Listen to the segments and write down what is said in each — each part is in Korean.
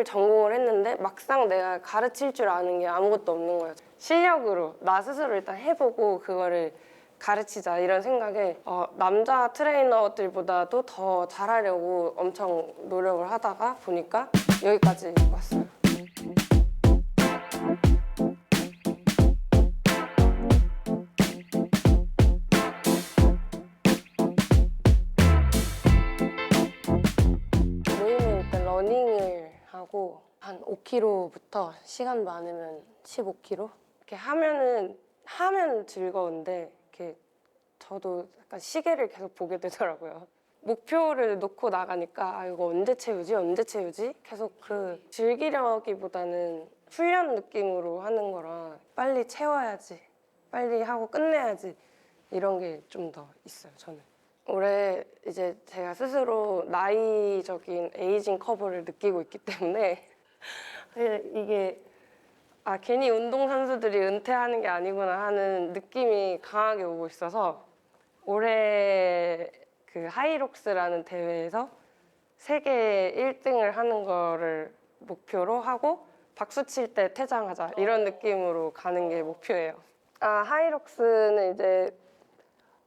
체육을 전공을 했는데 막상 내가 가르칠 줄 아는 게 아무것도 없는 거예요. 실력으로 나 스스로 일단 해보고 그거를 가르치자 이런 생각에 어, 남자 트레이너들보다도 더 잘하려고 엄청 노력을 하다가 보니까 여기까지 왔어요. 모임은 일단 러닝을 하고 한 5km부터 시간 많으면 15km 이렇게 하면은 하면 즐거운데 이렇게 저도 약간 시계를 계속 보게 되더라고요. 목표를 놓고 나가니까 아 이거 언제 채우지? 언제 채우지? 계속 그 즐기려기보다는 훈련 느낌으로 하는 거라 빨리 채워야지 빨리 하고 끝내야지 이런 게 좀 더 있어요 저는 올해 이제 제가 스스로 나이적인 에이징 커브를 느끼고 있기 때문에 이게 아 괜히 운동 선수들이 은퇴하는 게 아니구나 하는 느낌이 강하게 오고 있어서 올해 그 하이록스라는 대회에서 세계 1등을 하는 거를 목표로 하고 박수 칠 때 퇴장하자 이런 느낌으로 가는 게 목표예요. 아 하이록스는 이제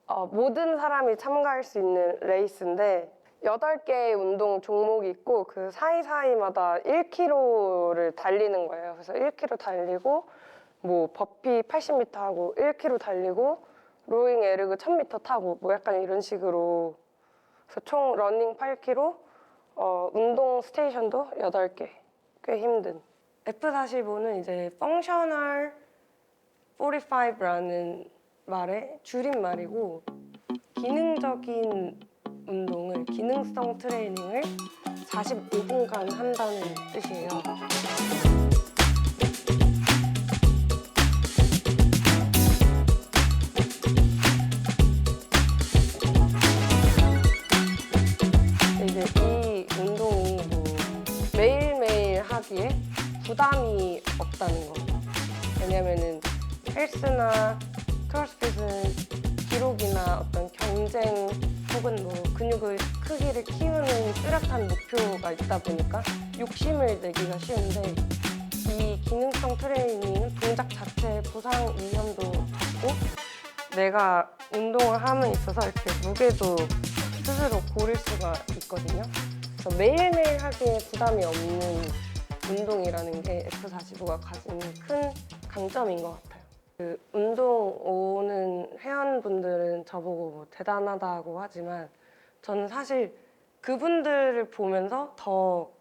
어, 모든 사람이 참가할 수 있는 레이스인데 8개의 운동 종목이 있고 그 사이사이마다 1km를 달리는 거예요. 그래서 1km 달리고 뭐 버피 80m 하고 1km 달리고 로잉 에르그 1000m 타고 뭐 약간 이런 식으로 그래서 총 러닝 8km 어, 운동 스테이션도 8개 꽤 힘든 F45는 이제 펑셔널 45라는 말의 줄임말이고 기능적인 운동을 기능성 트레이닝을 45분간 한다는 뜻이에요. 이제 이 운동이 뭐 매일매일 하기에 부담이 없다는 거. 왜냐면은 헬스나 어떤 경쟁 혹은 뭐 근육의 크기를 키우는 뚜렷한 목표가 있다 보니까 욕심을 내기가 쉬운데 이 기능성 트레이닝은 동작 자체의 부상 위험도 적고 내가 운동을 함에 있어서 이렇게 무게도 스스로 고를 수가 있거든요. 그래서 매일매일 하기에 부담이 없는 운동이라는 게 F45가 가지는 큰 강점인 것 같아요. 그 운동 오는 회원분들은 저보고 뭐 대단하다고 하지만 저는 사실 그분들을 보면서 더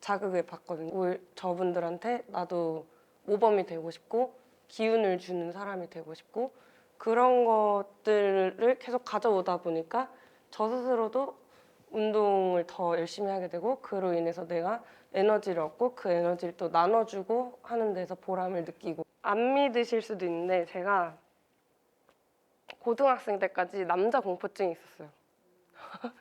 자극을 받거든요. 올- 저분들한테 나도 모범이 되고 싶고 기운을 주는 사람이 되고 싶고 그런 것들을 계속 가져오다 보니까 저 스스로도 운동을 더 열심히 하게 되고 그로 인해서 내가 에너지를 얻고 그 에너지를 또 나눠주고 하는 데서 보람을 느끼고 안 믿으실 수도 있는데 제가 고등학생 때까지 남자 공포증이 있었어요.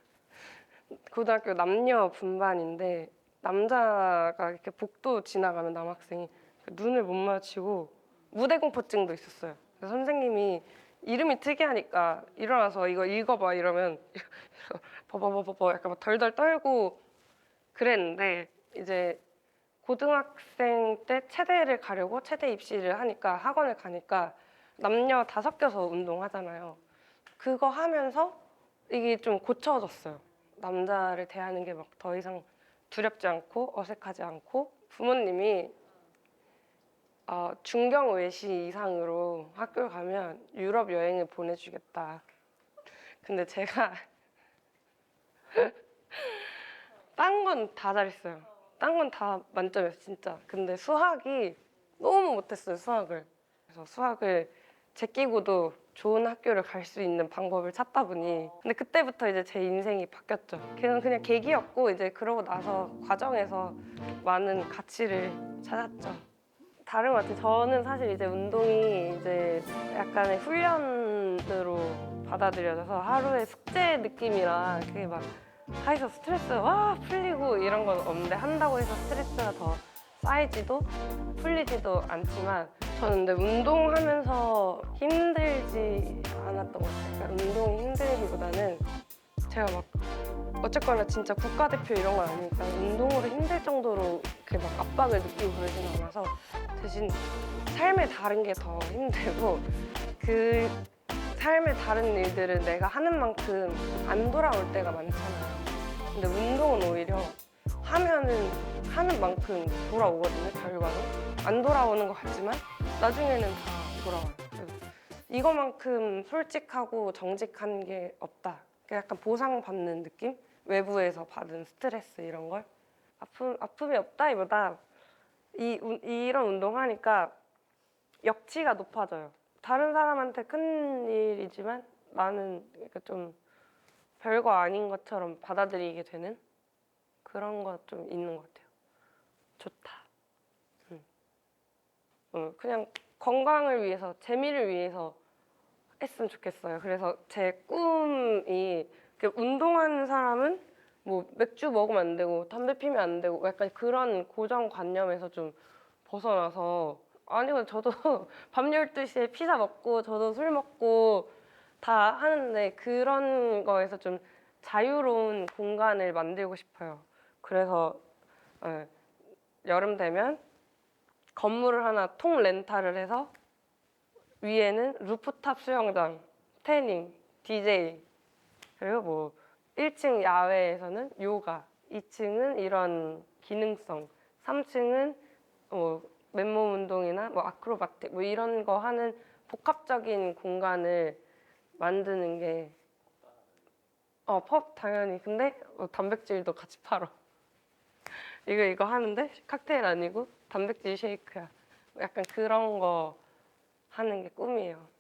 고등학교 남녀 분반인데 남자가 이렇게 복도 지나가면 남학생이 그 눈을 못 마주치고 무대 공포증도 있었어요. 그래서 선생님이 이름이 특이하니까 일어나서 이거 읽어봐 이러면 버버버버버 약간 막 덜덜 떨고 그랬는데 이제 고등학생 때 체대를 가려고 체대 입시를 하니까 학원을 가니까 남녀 다 섞여서 운동하잖아요. 그거 하면서 이게 좀 고쳐졌어요. 남자를 대하는 게 막 더 이상 두렵지 않고 어색하지 않고 부모님이 어, 중경 외시 이상으로 학교 가면 유럽 여행을 보내주겠다. 근데 제가 딴 건 다 잘했어요. 딴 건 다 만점이었어요, 진짜. 근데 수학이 너무 못했어요, 수학을. 그래서 수학을 제끼고도 좋은 학교를 갈 수 있는 방법을 찾다 보니 근데 그때부터 이제 제 인생이 바뀌었죠. 그냥 그냥 계기였고 이제 그러고 나서 과정에서 많은 가치를 찾았죠. 다른 것 같아요. 저는 사실 이제 운동이 이제 약간의 훈련으로 받아들여져서 하루의 숙제 느낌이라 그게 막 하에서 스트레스 와 풀리고 이런 건 없는데 한다고 해서 스트레스가 더 쌓이지도 풀리지도 않지만 저는 근데 운동하면서 힘들지 않았던 것 같아요. 그러니까 운동이 힘들기보다는 제가 막 어쨌거나 진짜 국가대표 이런 건 아니니까 운동으로 힘들 정도로 이렇게 막 압박을 느끼고 그러진 않아서 대신 삶의 다른 게 더 힘들고 그 삶의 다른 일들은 내가 하는 만큼 안 돌아올 때가 많잖아요. 근데 운동은 오히려 하면은 하는 만큼 돌아오거든요, 결과는. 안 돌아오는 것 같지만 나중에는 다 돌아와요. 이거만큼 솔직하고 정직한 게 없다. 그러니까 약간 보상받는 느낌? 외부에서 받은 스트레스 이런 걸. 아픔, 아픔이 없다기보다 이, 운- 이런 운동하니까 역치가 높아져요. 다른 사람한테 큰 일이지만 나는 그러니까 좀 별거 아닌 것처럼 받아들이게 되는 그런 거 좀 있는 것 같아요. 좋다. 음. 어, 그냥 건강을 위해서, 재미를 위해서 했으면 좋겠어요. 그래서 제 꿈이 그 운동하는 사람은 뭐 맥주 먹으면 안 되고 담배 피면 안 되고 약간 그런 고정관념에서 좀 벗어나서 아니면 저도 밤 12시에 피자 먹고 저도 술 먹고 다 하는데 그런 거에서 좀 자유로운 공간을 만들고 싶어요. 그래서 예, 여름 되면 건물을 하나 통 렌탈을 해서 위에는 루프탑 수영장, 태닝, DJ 그리고 뭐 1층 야외에서는 요가, 2층은 이런 기능성, 3층은 뭐 맨몸 운동이나 뭐 아크로바틱 뭐 이런 거 하는 복합적인 공간을 만드는 게 어, 펍 당연히. 근데 어, 단백질도 같이 팔어. 이거 이거 하는데 칵테일 아니고 단백질 쉐이크야. 약간 그런 거 하는 게 꿈이에요.